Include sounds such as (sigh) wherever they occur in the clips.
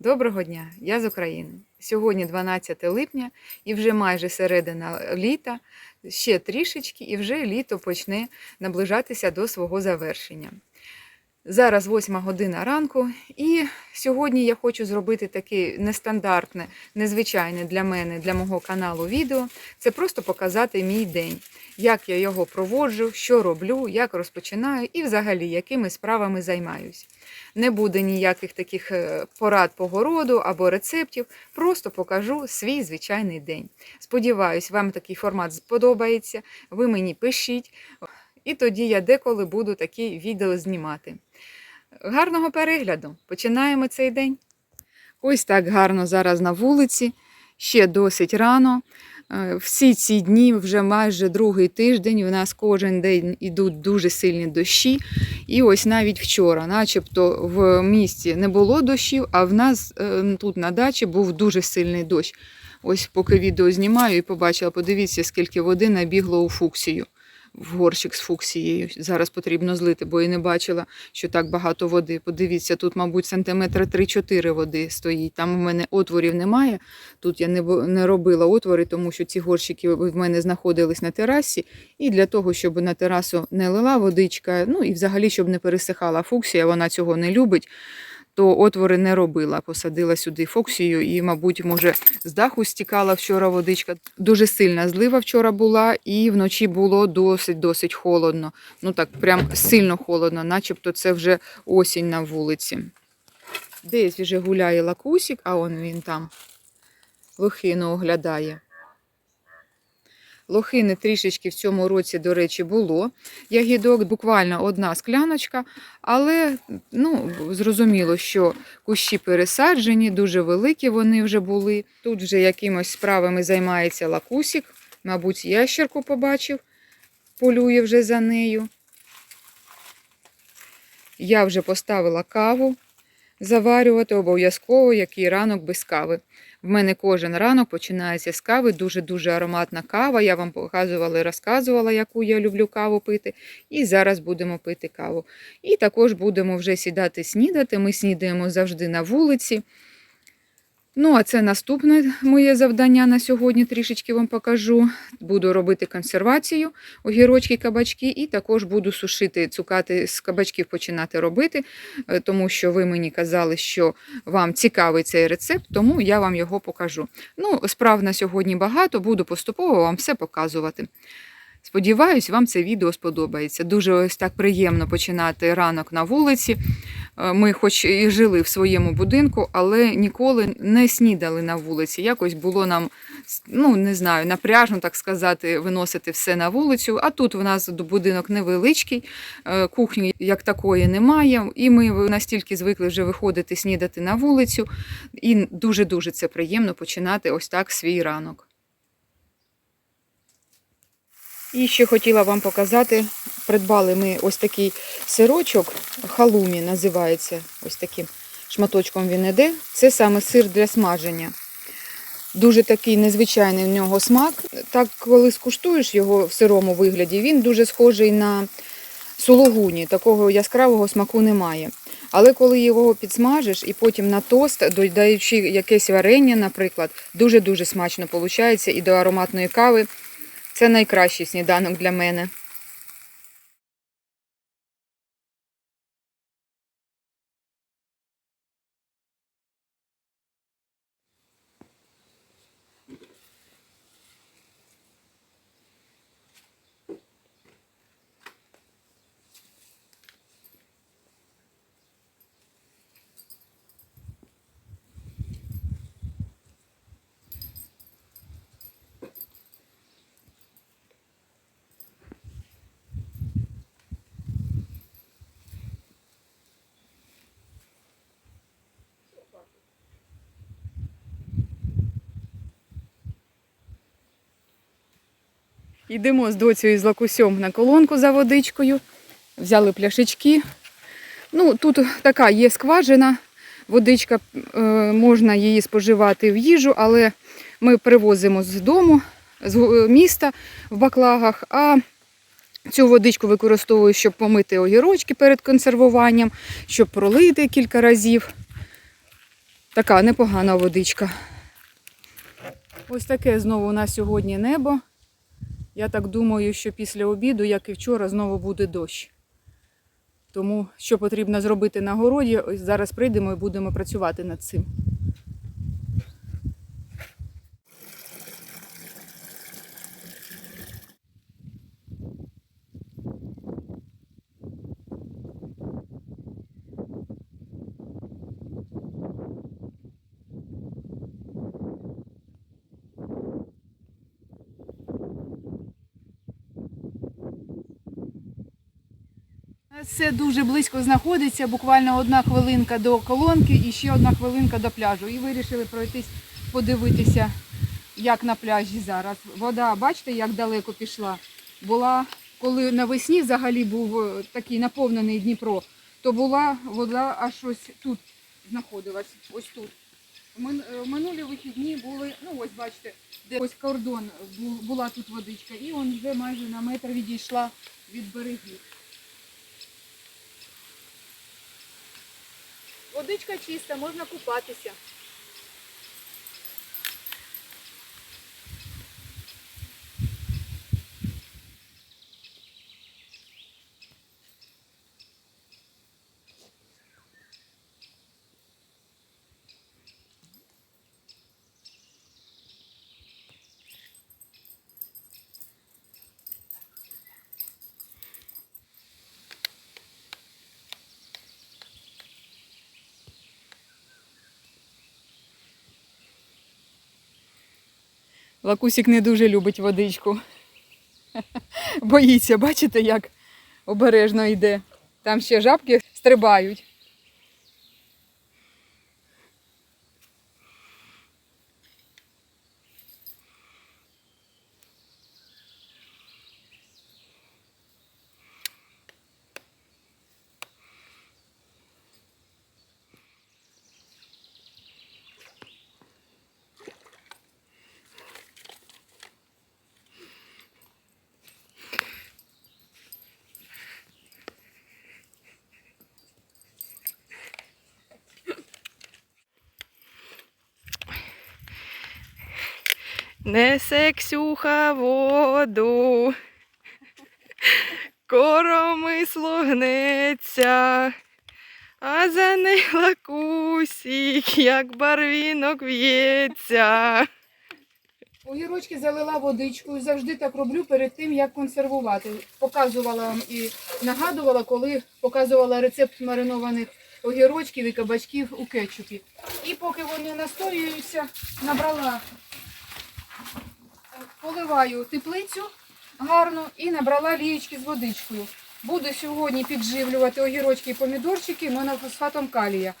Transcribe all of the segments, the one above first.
Доброго дня, я з України. Сьогодні 12 липня і вже майже середина літа, ще трішечки, і вже літо почне наближатися до свого завершення. Зараз 8 година ранку, і сьогодні я хочу зробити таке нестандартне, незвичайне для мене, для мого каналу відео. Це просто показати мій день, як я його проводжу, що роблю, як розпочинаю і взагалі якими справами займаюсь. Не буде ніяких таких е, порад по городу або рецептів, просто покажу свій звичайний день. Сподіваюсь, вам такий формат сподобається. Ви мені пишіть, і тоді я деколи буду такі відео знімати. Гарного перегляду! Починаємо цей день. Ось так гарно зараз на вулиці, ще досить рано. Е, Всі ці дні, вже майже другий тиждень, у нас кожен день ідуть дуже сильні дощі. І ось навіть вчора, начебто в місті не було дощів, а в нас е, тут на дачі був дуже сильний дощ. Ось поки відео знімаю і побачила, подивіться, скільки води набігло у фуксію, в горщик з фуксією. Зараз потрібно злити, бо я не бачила, що так багато води. Подивіться, тут, мабуть, сантиметра 3-4 води стоїть. Там в мене отворів немає. Тут я не робила отвори, тому що ці горщики в мене знаходились на терасі. І для того, щоб на терасу не лила водичка, ну і взагалі, щоб не пересихала фуксія, вона цього не любить, то отвори не робила. Посадила сюди фуксію і, мабуть, може, з даху стікала вчора водичка. Дуже сильна злива вчора була, і вночі було досить-досить холодно. Ну так, прям сильно холодно, начебто це вже осінь на вулиці. Десь вже гуляє лакусик, а он він там лохину оглядає. Лохини трішечки в цьому році, до речі, було. Ягідок буквально одна скляночка, але ну, зрозуміло, що кущі пересаджені, дуже великі вони вже були. Тут вже якимось справами займається лакусик. Мабуть, ящерку побачив, полює вже за нею. Я вже поставила каву заварювати обов'язково, який ранок без кави. В мене кожен ранок починається з кави, дуже-дуже ароматна кава. Я вам показувала і розказувала, яку я люблю каву пити. І зараз будемо пити каву. І також будемо вже сідати снідати. Ми снідаємо завжди на вулиці. Ну, а це наступне моє завдання на сьогодні трішечки вам покажу. Буду робити консервацію, огірочки, кабачки, і також буду сушити цукати з кабачків починати робити, е, тому що ви мені казали, що вам цікавий цей рецепт, тому я вам його покажу. Ну, справ на сьогодні багато, буду поступово вам все показувати. Сподіваюсь, вам це відео сподобається. Дуже ось так приємно починати ранок на вулиці. Е, Ми, хоч і жили в своєму будинку, але ніколи не снідали на вулиці. Якось було нам, ну не знаю, напряжно так сказати, виносити все на вулицю. А тут в нас будинок невеличкий, е, кухні як такої немає, і ми настільки звикли вже виходити снідати на вулицю. І дуже дуже це приємно починати ось так свій ранок. І ще хотіла вам показати, придбали ми ось такий сирочок, халумі називається, ось таким шматочком він іде. Це саме сир для смаження. Дуже такий незвичайний в нього смак. Так, коли скуштуєш його в сирому вигляді, він дуже схожий на сулугуні, такого яскравого смаку немає. Але коли його підсмажиш і потім на тост, додаючи якесь варення, наприклад, дуже-дуже смачно виходить і до ароматної кави. Це найкращий сніданок для мене. Йдемо з доцею з лакусьом на колонку за водичкою. Взяли пляшечки. Ну, тут така є скважина, водичка, е, можна її споживати в їжу, але ми привозимо з дому, з міста в баклагах, а цю водичку використовую, щоб помити огірочки перед консервуванням, щоб пролити кілька разів. Така непогана водичка. Ось таке знову у нас сьогодні небо. Я так думаю, що після обіду, як і вчора, знову буде дощ. Тому що потрібно зробити на городі, ось зараз прийдемо і будемо працювати над цим. Все дуже близько знаходиться, буквально одна хвилинка до колонки і ще одна хвилинка до пляжу. І вирішили пройтись, подивитися, як на пляжі зараз. Вода, бачите, як далеко пішла. Була, коли навесні взагалі був е, такий наповнений Дніпро, то була вода аж ось тут знаходилась, ось тут. Е, Минулі вихідні були, ну ось бачите, де ось кордон була тут водичка, і вже майже на метр відійшла від берегів. Водичка чиста, можна купатися. Лакусик не дуже любить водичку. Боїться, бачите, як обережно йде. Там ще жабки стрибають. Несе Ксюха воду, коромисло гнеться, а за нею лакусік, як барвінок в'ється. Огірочки залила водичкою, завжди так роблю перед тим, як консервувати. Показувала вам і нагадувала, коли показувала рецепт маринованих огірочків і кабачків у кетчупі. І поки вони настоюються, набрала поливаю теплицю гарно і набрала лієчки з водичкою. Буду сьогодні підживлювати огірочки і помідорчики монофосфатом калія.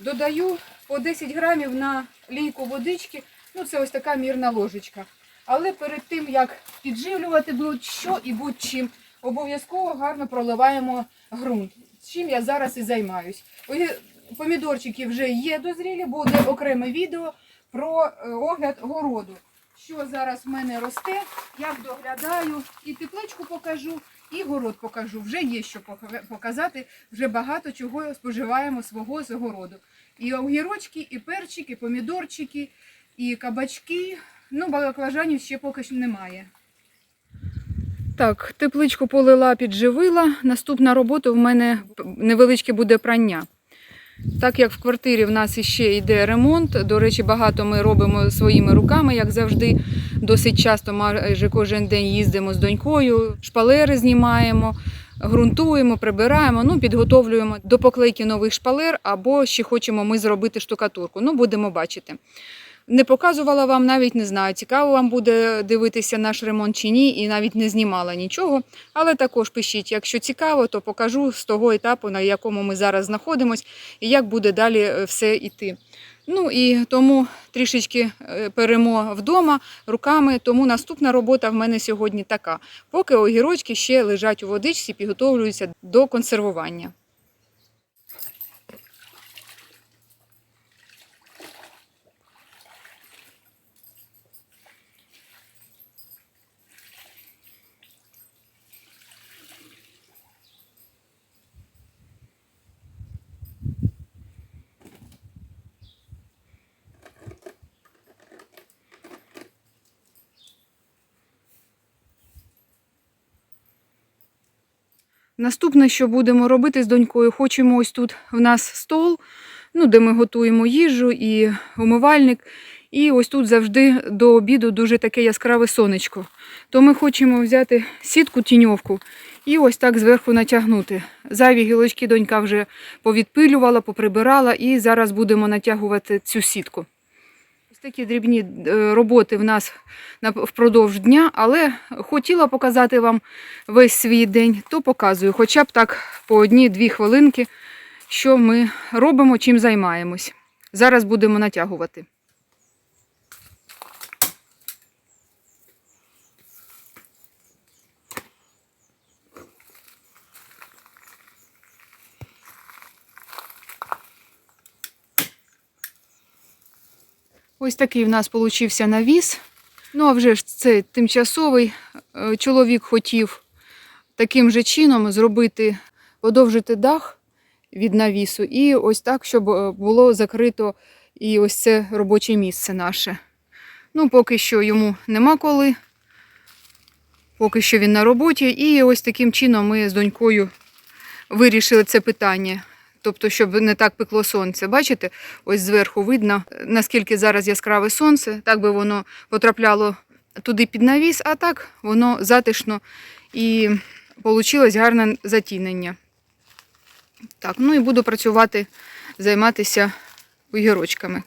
Додаю по 10 грамів на лійку водички, ну це ось така мірна ложечка. Але перед тим, як підживлювати будь-що і будь-чим, обов'язково гарно проливаємо ґрунт, чим я зараз і займаюсь. Помідорчики вже є дозрілі, буде окреме відео про е, огляд городу що зараз в мене росте, як доглядаю, і тепличку покажу, і город покажу. Вже є що показати, вже багато чого споживаємо свого з городу. І огірочки, і перчики, і помідорчики, і кабачки. Ну, баклажанів ще поки що немає. Так, тепличку полила, підживила. Наступна робота в мене невеличке буде прання. Так як в квартирі в нас іще йде ремонт, до речі, багато ми робимо своїми руками, як завжди. Досить часто майже кожен день їздимо з донькою, шпалери знімаємо, ґрунтуємо, прибираємо, ну, підготовлюємо до поклейки нових шпалер, або ще хочемо ми зробити штукатурку. Ну, будемо бачити. Не показувала вам, навіть не знаю, цікаво вам буде дивитися наш ремонт чи ні, і навіть не знімала нічого. Але також пишіть, якщо цікаво, то покажу з того етапу, на якому ми зараз знаходимося, і як буде далі е, все йти. Ну і тому трішечки е, перемо вдома руками. Тому наступна робота в мене сьогодні така. Поки огірочки ще лежать у водичці, підготовлюються до консервування. Наступне, що будемо робити з донькою, хочемо ось тут в нас стол, ну, де ми готуємо їжу і умивальник. І ось тут завжди до обіду дуже таке яскраве сонечко. То ми хочемо взяти сітку тіньовку і ось так зверху натягнути. Зайві гілочки донька вже повідпилювала, поприбирала, і зараз будемо натягувати цю сітку. Такі дрібні е, роботи в нас впродовж дня, але хотіла показати вам весь свій день, то показую, хоча б так по одній-дві хвилинки, що ми робимо, чим займаємось. Зараз будемо натягувати. Ось такий в нас получився навіс. Ну, а вже ж це тимчасовий. Е, Чоловік хотів таким же чином зробити, подовжити дах від навісу, і ось так, щоб е, було закрито і ось це робоче місце наше. Ну, поки що йому нема коли. Поки що він на роботі. І ось таким чином ми з донькою вирішили це питання. Тобто, щоб не так пекло сонце. Бачите, ось зверху видно, наскільки зараз яскраве сонце, так би воно потрапляло туди під навіс, а так воно затишно і вийшло гарне затінення. Так, ну і буду працювати, займатися огірочками.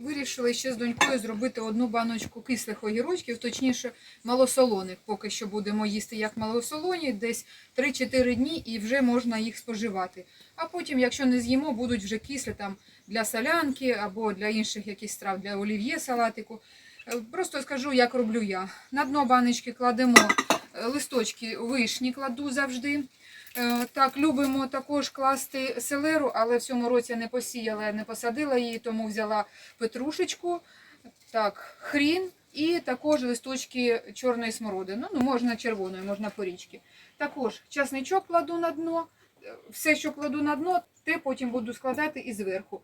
Вирішили ще з донькою зробити одну баночку кислих огірочків, точніше малосолоних. Поки що будемо їсти як малосолоні, десь 3-4 дні і вже можна їх споживати. А потім, якщо не з'їмо, будуть вже кислі там для солянки або для інших якихось страв, для олів'є салатику. Е, Просто скажу, як роблю я. На дно баночки кладемо листочки вишні, кладу завжди. Е, Так, любимо також класти селеру, але в цьому році не посіяла, не посадила її, тому взяла петрушечку, так, хрін і також листочки чорної смородини. Ну, можна червоної, можна порічки. Також часничок кладу на дно. Е, Все, що кладу на дно, те потім буду складати і зверху.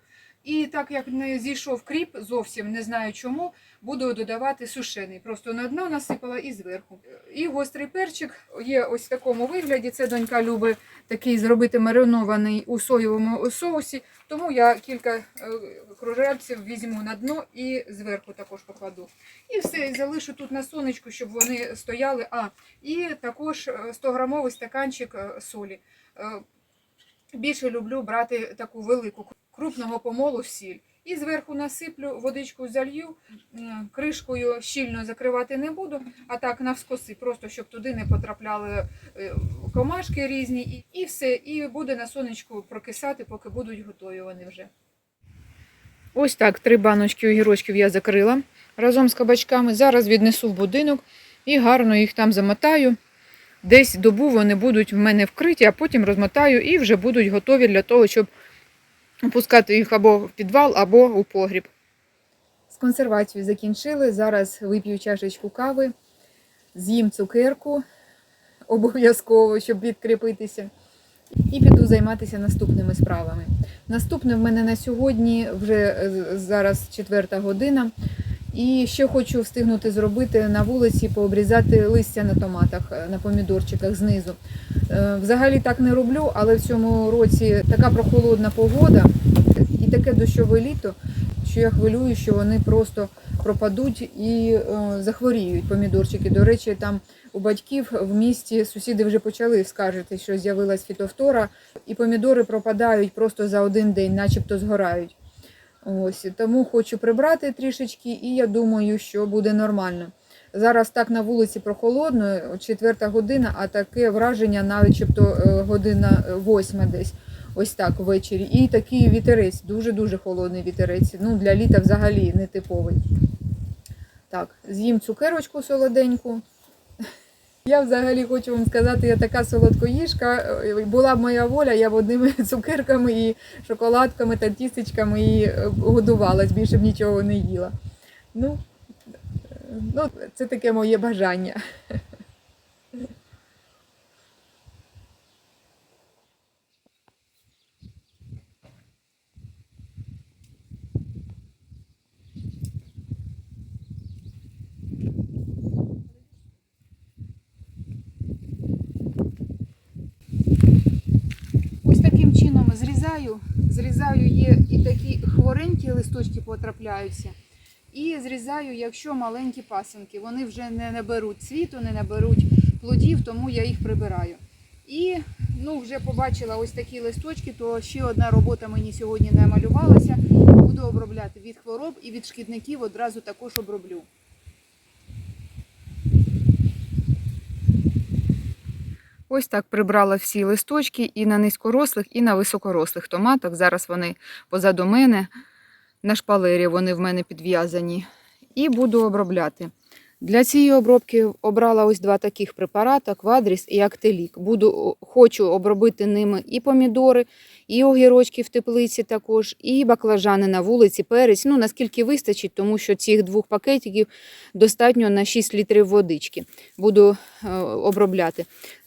І так як не зійшов кріп, зовсім не знаю чому, буду додавати сушений. Просто на дно насипала і зверху. І гострий перчик є ось в такому вигляді. Це донька любить такий зробити маринований у соєвому соусі. Тому я кілька е, кружальців візьму на дно і зверху також покладу. І все, і залишу тут на сонечку, щоб вони стояли. А, і також е, 100-грамовий стаканчик е, солі. Е, Більше люблю брати таку велику крупного помолу сіль. І зверху насиплю, водичку залью, кришкою щільно закривати не буду, а так навскоси, просто щоб туди не потрапляли е, комашки різні. І, все, і буде на сонечку прокисати, поки будуть готові вони вже. Ось так, три баночки огірочків я закрила разом з кабачками. Зараз віднесу в будинок і гарно їх там замотаю. Десь добу вони будуть в мене вкриті, а потім розмотаю і вже будуть готові для того, щоб опускати їх або в підвал, або у погріб. З консервацією закінчили. Зараз вип'ю чашечку кави, з'їм цукерку (laughs) обов'язково, щоб відкріпитися. І піду займатися наступними справами. Наступне в мене на сьогодні вже е, зараз четверта година. І ще хочу встигнути зробити на вулиці, пообрізати листя на томатах, е, на помідорчиках знизу. Е, Взагалі так не роблю, але в цьому році така прохолодна погода і таке дощове літо, що я хвилюю, що вони просто пропадуть і е, захворіють помідорчики. До речі, там у батьків в місті сусіди вже почали скаржити, що з'явилась фітофтора, і помідори пропадають просто за один день, начебто згорають. Ось тому хочу прибрати трішечки, і я думаю, що буде нормально. Зараз так на вулиці прохолодно, четверта година, а таке враження, начебто е, година е, восьма десь. Ось так ввечері. І такий вітерець, дуже-дуже холодний вітерець. Ну, для літа взагалі не типовий. Так, з'їм цукерочку солоденьку. Я взагалі хочу вам сказати, я така солодкоїжка. Е, Була б моя воля, я б одними (laughs) цукерками і шоколадками та тістечками і е, годувалась, більше б нічого не їла. Ну, е, ну це таке моє бажання. (laughs) зрізаю. Зрізаю є і такі хворенькі листочки. І зрізаю, якщо маленькі пасинки. Вони вже не наберуть цвіту, не наберуть плодів, тому я їх прибираю. І ну, вже побачила ось такі листочки, то ще одна робота мені сьогодні намалювалася. Буду обробляти від хвороб і від шкідників одразу також оброблю. Ось так прибрала всі листочки і на низькорослих, і на високорослих томатах. Зараз вони позаду мене на шпалері, вони в мене підв'язані. І буду обробляти. Для цієї обробки обрала ось два таких препарати: Квадріс і Актелік. Буду, хочу обробити ними і помідори, і огірочки в теплиці також, і баклажани на вулиці, перець. Ну, наскільки вистачить, тому що цих двох пакетиків достатньо на 6 літрів водички. Буду е, обробляти.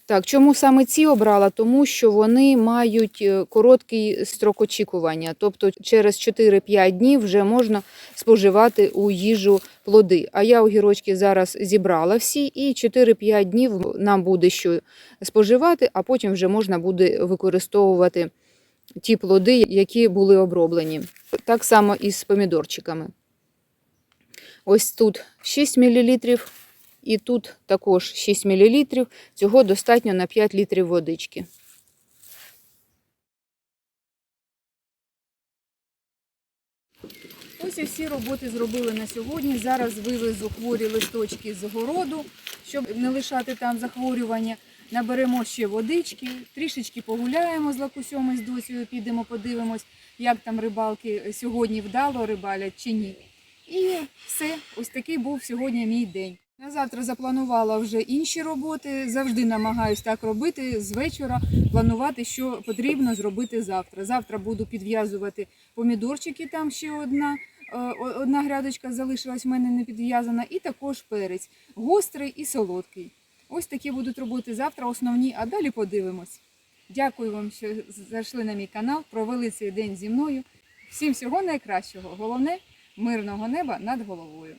Так, чому саме ці обрала? Тому що вони мають е, короткий строк очікування, тобто через 4-5 днів вже можна споживати у їжу плоди. А я огірочки зараз зібрала всі, і 4-5 днів нам буде що споживати, а потім вже можна буде використовувати ті плоди, які були оброблені. Так само і з помідорчиками. Ось тут 6 мл. І тут також 6 мл. Цього достатньо на 5 літрів водички. Ось і всі роботи зробили на сьогодні. Зараз вивезу хворі листочки з городу, щоб не лишати там захворювання. Наберемо ще водички, трішечки погуляємо з лакусьом і з досію, підемо подивимось, як там рибалки сьогодні вдало рибалять чи ні. І все, ось такий був сьогодні мій день. На завтра запланувала вже інші роботи. Завжди намагаюсь так робити з вечора, планувати, що потрібно зробити завтра. Завтра буду підв'язувати помідорчики, там ще одна. е, Одна грядочка залишилась в мене не підв'язана, і також перець, гострий і солодкий. Ось такі будуть роботи завтра, основні, а далі подивимось. Дякую вам, що зайшли на мій канал, провели цей день зі мною. Всім всього найкращого. Головне мирного неба над головою.